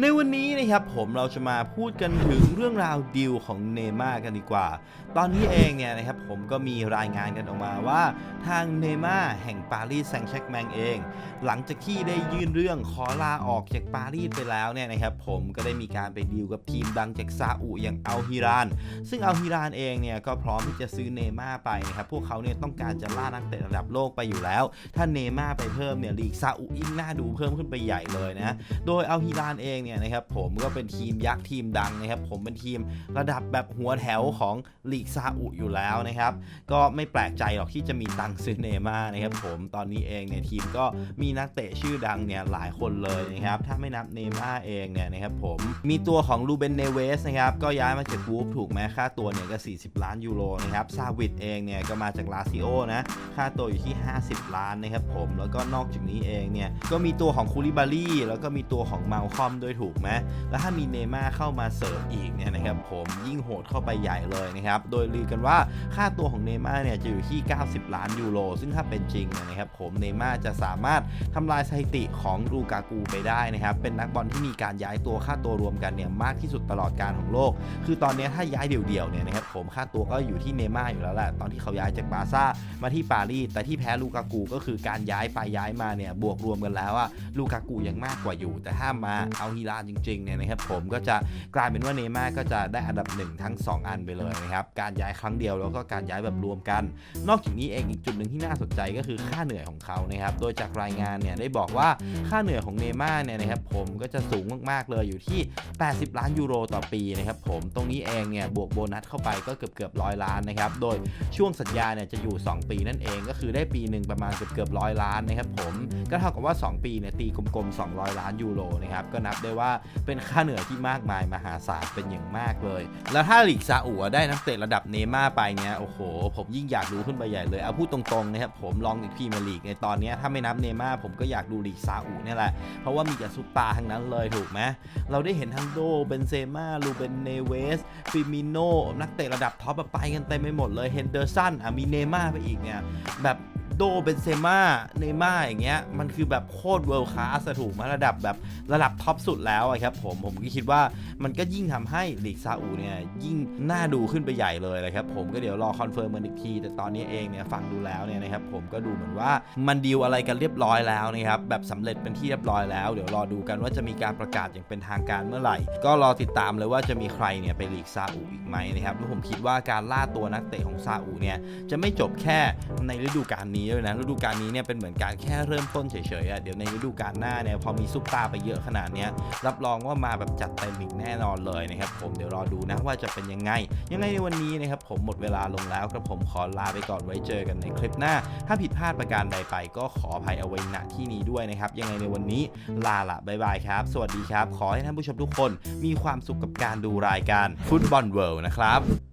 ในวันนี้นะครับผมเราจะมาพูดกันถึงเรื่องราวดีลของเนม่ากันดีกว่า ตอนนี้เองเนี่ยนะครับผมก็มีรายงานกันออกมาว่า ทางเนม่าแห่งปารีสแซงต์แชร์กแมงเอง หลังจากที่ได้ยื่นเรื่องขอลาออกจากปารีสไปแล้วเนี่ยนะครับผมก็ได้มีการไปดีลกับทีมดังจากซาอุอย่างอัลฮิราน ซึ่งอัลฮิรานเองเนี่ยก็พร้อมที่จะซื้อเนม่าไปนะครับพวกเขาเนี่ยต้องการจะล่านักเตะระดับโลกไปอยู่แล้ว ถ้าเนม่าไปเพิ่มเนี่ยลีกซาอุยิ่งน่าดูเพิ่มขึ้นไปใหญ่เลยนะโดยอัลฮิรานเองเนี่ยนะครับผมก็เป็นทีมยักษ์ทีมดังนะครับผมเป็นทีมระดับแบบหัวแถวของลีกซาอุอยู่แล้วนะครับก็ไม่แปลกใจหรอกที่จะมีตังซื้อเนม่านะครับผมตอนนี้เองเนี่ยทีมก็มีนักเตะชื่อดังเนี่ยหลายคนเลยนะครับถ้าไม่นับเนย์ม่าเองเนี่ยนะครับผมมีตัวของลูเบนเนเวสนะครับก็ย้ายมาจากวูฟถูกไหมค่าตัวเนี่ยก็ 40 ล้านยูโรนะครับซาวิดเองเนี่ยก็มาจากลาซิโอนะค่าตัวอยู่ที่ 50 ล้านนะครับผมแล้วก็นอกจากนี้เองเนี่ยก็มีตัวของคูลิบารี่แล้วก็มีตัวของมาลคอมด้วยถูกไหมแล้วถ้ามีเนม่าเข้ามาเสริมอีกเนี่ยนะครับผมยิ่งโหดเข้าไปใหญ่เลยนะครับ โดยลือกันว่าค่าตัวของเนม่าเนี่ยจะอยู่ที่ 90 ล้านยูโร ซึ่งถ้าเป็นจริงนะครับผมเนม่าจะสามารถทำลายสถิติของลูกากูไปได้นะครับเป็นนักบอลที่มีการย้ายตัวค่าตัวรวมกันเนี่ยมากที่สุดตลอดการของโลก คือตอนนี้ถ้าย้ายเดี่ยวๆเนี่ยนะครับผมค่าตัวก็อยู่ที่เนม่าอยู่แล้วแหละตอนที่เขาย้ายจากบาร์ซ่ามาที่ปารีสแต่ที่แพ้ลูกากูก็คือการย้ายไปย้ายมาเนี่ยบวกรวมกันแล้วอะลูกากูยังมากกว่าอยู่ แต่ถ้ามาเอาฮิลานจริงๆเนี่ยนะครับผมก็จะกลายเป็นว่าเนย์ม่าก็จะได้อันดับหนึ่งทั้ง 2 อันไปเลยนะครับการย้ายครั้งเดียวแล้วก็การย้ายแบบรวมกัน นอกจากนี้เองอีกจุดหนึ่งที่น่าสนใจก็คือค่าเหนื่อยของเขานะครับโดยจากรายงานเนี่ยได้บอกว่าค่าเหนื่อยของเนย์ม่าเนี่ยนะครับผมก็จะสูงมากๆเลยอยู่ที่ 80 ล้านยูโรต่อปีนะครับผมตรงนี้เองเนี่ยบวกโบนัสเข้าไปก็เกือบเกือบร้อยล้านนะครับโดยช่วงสัญญาเนี่ยจะอยู่ 2 ปีนั่นเองก็คือได้ปีหนึ่งประมาณเกือบเกือบร้อยล้านนะครับผมก็เท่ากับว่า 2 ปีเนี่ยตีกลมๆ200 ล้านยูโรนะครับก็นับได้ว่าเป็นค่าเหนื่อยที่มากมายมหาศาลเป็นอย่างมากเลย แล้วถ้าลีกซาอุได้นักเตะระดับเนม่าไปเนี่ยโอ้โห ผมยิ่งอยากดูขึ้นไปใหญ่เลย เอาพูดตรงๆนะครับผมลองอีกพีเมียร์ลีกในตอนนี้ถ้าไม่นับเนม่าผมก็อยากดูลีกซาอุเนี่ยแหละ เพราะว่ามีแต่ซุปตาทั้งนั้นเลยถูกไหมเราได้เห็นทั้งโดเบนเซม่าลูเบนเนเวสฟิมิโนนักเตะระดับท็อปอะไปกันเต็มไปหมดเลยเฮนเดอร์สันอะมีเนม่าไปอีกเนี่ยแบบ โดเบนเซม่าเนย์ม่าอย่างเงี้ยมันคือแบบโคตรเวิลด์คลาสถูกไหมระดับแบบระดับท็อปสุดแล้วครับผมผมก็คิดว่ามันก็ยิ่งทำให้ลีกซาอุเนี่ยยิ่งน่าดูขึ้นไปใหญ่เลยเลยครับผมก็เดี๋ยวรอคอนเฟิร์มมันอีกที แต่ตอนนี้เองเนี่ยฟังดูแล้วเนี่ยนะครับผมก็ดูเหมือนว่ามันดีลอะไรกันเรียบร้อยแล้วนะครับแบบสำเร็จเป็นที่เรียบร้อยแล้วเดี๋ยวรอดูกันว่าจะมีการประกาศอย่างเป็นทางการเมื่อไหร่ ก็รอติดตามเลยว่าจะมีใครเนี่ยไปลีกซาอุอีกไหมนะครับแล้วผมคิดว่าการล่าตัวนักเตะของซาอุเนี่ยจะไม่จบแค่ในฤดูกาลนี้ด้วยนะฤดูกาลนี้เนี่ยเป็นเหมือนการแค่เริ่มต้นเฉยๆอะเดี๋ยวในฤดูกาลหน้าเนี่ยพอมีซุปตาร์ไปเยอะขนาดนี้รับรองว่ามาแบบจัดเต็มอีกแน่นอนเลยนะครับผมเดี๋ยวรอดูนะว่าจะเป็นยังไง ยังไงในวันนี้นะครับผมหมดเวลาลงแล้วครับผมขอลาไปก่อนไว้เจอกันในคลิปหน้า ถ้าผิดพลาดประการใดไปก็ขออภัยเอาไว้ณที่นี้ด้วยนะครับยังไงในวันนี้ลาละบายบายครับ สวัสดีครับ ขอให้ท่านผู้ชมทุกคนมีความสุขกับการดูรายการฟุตบอลเวิลด์นะครับ